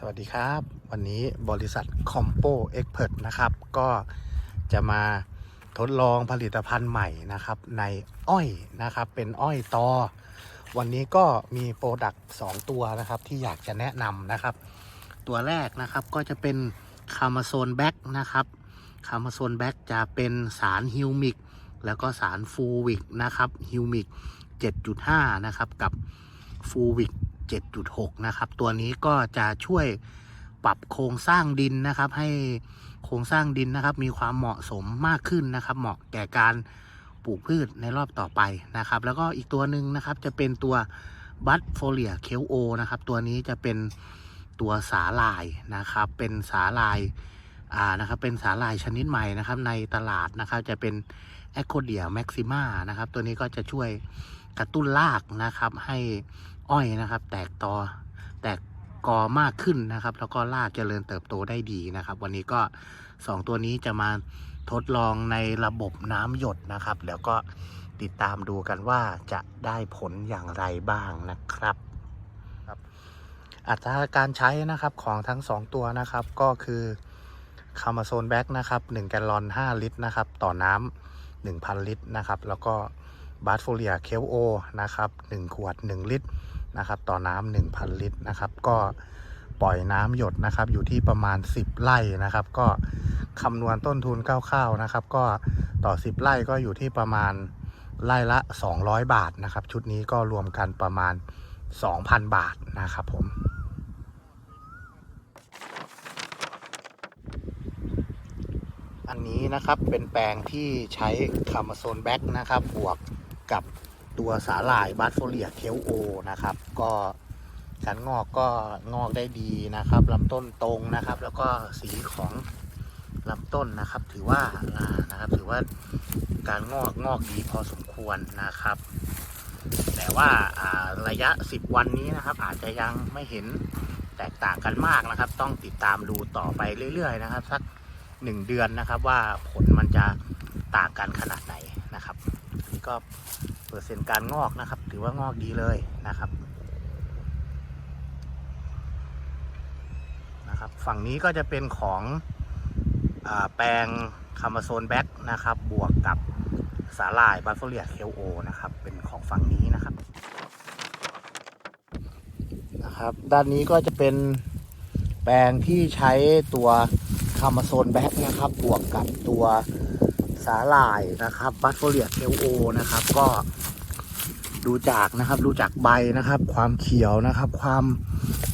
สวัสดีครับ วันนี้บริษัท Compo Expert นะครับ ก็จะมาทดลองผลิตภัณฑ์ใหม่นะครับ ในอ้อยนะครับ เป็นอ้อยตอ วันนี้ก็มีโปรดักต์ 2 ตัวนะครับ ที่อยากจะแนะนำนะครับ ตัวแรกนะครับก็จะเป็นคาร์มาโซนแบ็กนะครับคาร์มาโซนแบ็กจะเป็นสารฮิวมิกแล้วก็สารฟูวิกนะครับฮิวมิก7.5 นะครับ กับฟูวิก 7.6 นะครับ ตัวนี้ก็จะช่วยปรับโครงสร้างดินนะครับ ให้โครงสร้างดินนะครับ มีความเหมาะสมมากขึ้นนะครับ เหมาะแก่การปลูกพืชในรอบต่อไปนะครับ แล้วก็อีกตัวหนึ่งนะครับจะเป็นตัวบัตโฟเลียเคลโอนะครับ ตัวนี้จะเป็นตัวสาลายนะครับ เป็นสาลายอ่านะครับเป็นสาลายชนิดใหม่นะครับในตลาดนะครับจะเป็นแอคโคเดียแม็กซิมานะครับตัวนี้ก็จะช่วยกระตุ้นรากนะครับให้ อ้อยนะครับ แตกตอแตกกอมากขึ้นนะครับ แล้วก็รากเจริญเติบโตได้ดีนะครับ วันนี้ก็สองตัวนี้จะมาทดลองในระบบน้ำหยดนะครับ แล้วก็ติดตามดูกันว่าจะได้ผลอย่างไรบ้างนะครับครับอัตราการใช้นะครับของทั้งสองตัวนะครับก็คือคามาโซนแบ็กนะครับ1แกลลอน 5 ลิตรนะครับ ต่อน้ำ1,000 ลิตรนะครับ แล้วก็บาร์โฟเลียเคลโอนะครับ 1 ขวด 1 ลิตร นะครับต่อน้ำ1,000 ลิตรนะครับ ก็ปล่อยน้ำหยดนะครับ อยู่ที่ประมาณ 10 ไร่นะครับ ก็คำนวณต้นทุนคร่าวๆนะครับ ก็ต่อ 10 ไร่ก็อยู่ที่ประมาณไร่ละ 200 บาทนะครับ ชุดนี้ก็รวมกันประมาณ 2,000 บาทนะครับผมอันนี้นะครับเป็นแปลงที่ใช้คาร์มาโซนแบ็กนะครับบวกกับ ตัวสาหร่ายบัตโฟเลียเคลโอนะครับ ก็การงอกก็งอกได้ดีนะครับลำต้นตรงนะครับ แล้วก็สีของลำต้นนะครับ ถือว่านะครับ ถือว่าการงอกงอกดีพอสมควรนะครับ แต่ว่าระยะ 10 วันนี้นะครับ อาจจะยังไม่เห็นแตกต่างกันมากนะครับ ต้องติดตามดูต่อไปเรื่อยๆนะครับ สักหนึ่งเดือนนะครับว่าผลมันจะต่างกันขนาดไหนนะครับนี่ก็ เปอร์เซ็นต์การงอกนะครับ ถือว่างอกดีเลยนะครับนะครับ ฝั่งนี้ก็จะเป็นของอแปลงคามาโซนแบ็กนะครับ บวกกับสาลายบัฟเฟเลียเคลโอนะครับ เป็นของฝั่งนี้นะครับนะครับ ด้านนี้ก็จะเป็นแปลงที่ใช้ตัวคามาโซนแบ็กนะครับ บวกกับตัว สาหร่ายนะครับบัตโฟเลียเคลโอนะครับ ก็ดูจากนะครับดูจากใบนะครับ ความเขียวนะครับ ความ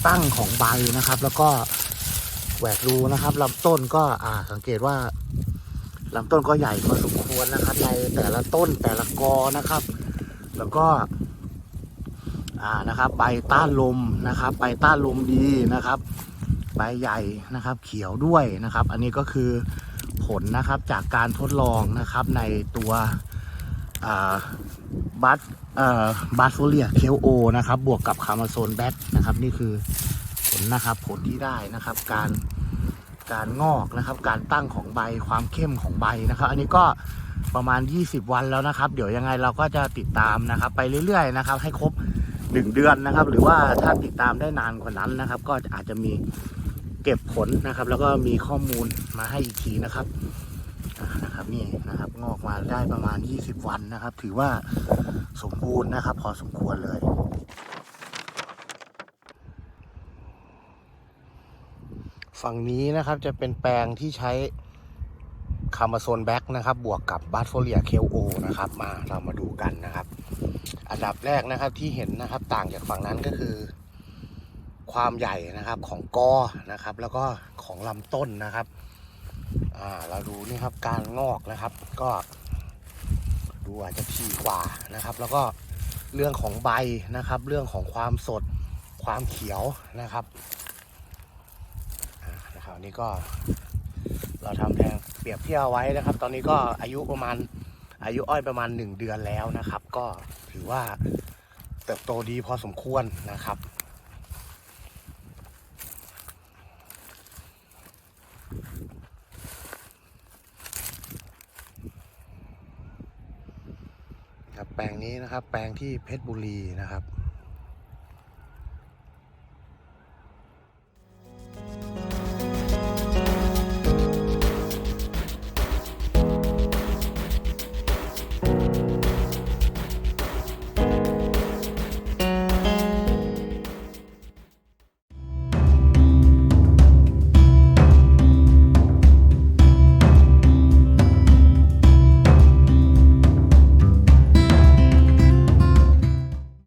ตั้งของใบนะครับ แล้วก็แหวกรูนะครับลำต้นก็อ่าสังเกตว่าลำต้นก็ใหญ่พอสมควรนะครับ ในแต่ละต้นแต่ละกอนะครับ แล้วก็อ่านะครับ ใบต้านลมนะครับ ใบต้านลมดีนะครับ ใบใหญ่นะครับ เขียวด้วยนะครับ อันนี้ก็คือ ผลนะครับจากการทดลองนะครับในตัวบัตบัตโฟเลียเคลโอนะครับบวกกับคามาโซนแบทนะครับนี่คือผลนะครับผลที่ได้นะครับการการงอกนะครับ การตั้งของใบความเข้มของใบนะครับ อันนี้ก็ประมาณ 20 วันแล้วนะครับ เดี๋ยวยังไงเราก็จะติดตามนะครับ ไปเรื่อยๆนะครับ ให้ครบ 1 เดือนนะครับ หรือว่าถ้าติดตามได้นานกว่านั้นนะครับ ก็อาจจะมี เก็บผลนะครับ แล้วก็มีข้อมูลมาให้อีกทีนะครับนะครับนี่นะครับงอกมาได้ประมาณ 20 วันนะครับ ถือว่าสมบูรณ์นะครับ พอสมควรเลยฝั่งนี้นะครับจะเป็นแปลงที่ใช้คามาโซนแบ็กนะครับ บวกกับบัตโฟเลียเคลโอนะครับ มาเรามาดูกันนะครับ อันดับแรกนะครับที่เห็นนะครับต่างจากฝั่งนั้นก็คือ ความใหญ่นะครับของกอนะครับ แล้วก็ของลำต้นนะครับอ่าเราดูนี่ครับการงอกนะครับ ก็ดูอาจจะถี่กว่านะครับ แล้วก็เรื่องของใบนะครับ เรื่องของความสดความเขียวนะครับอ่านะครับนี่ก็เราทำแทงเปรียบเทียบไว้นะครับ ตอนนี้ก็อายุประมาณอายุอ้อยประมาณ 1 เดือนแล้วนะครับ ก็ถือว่าเติบโตดีพอสมควรนะครับ ครับแปลงนี้นะครับ แปลงที่เพชรบุรีนะครับ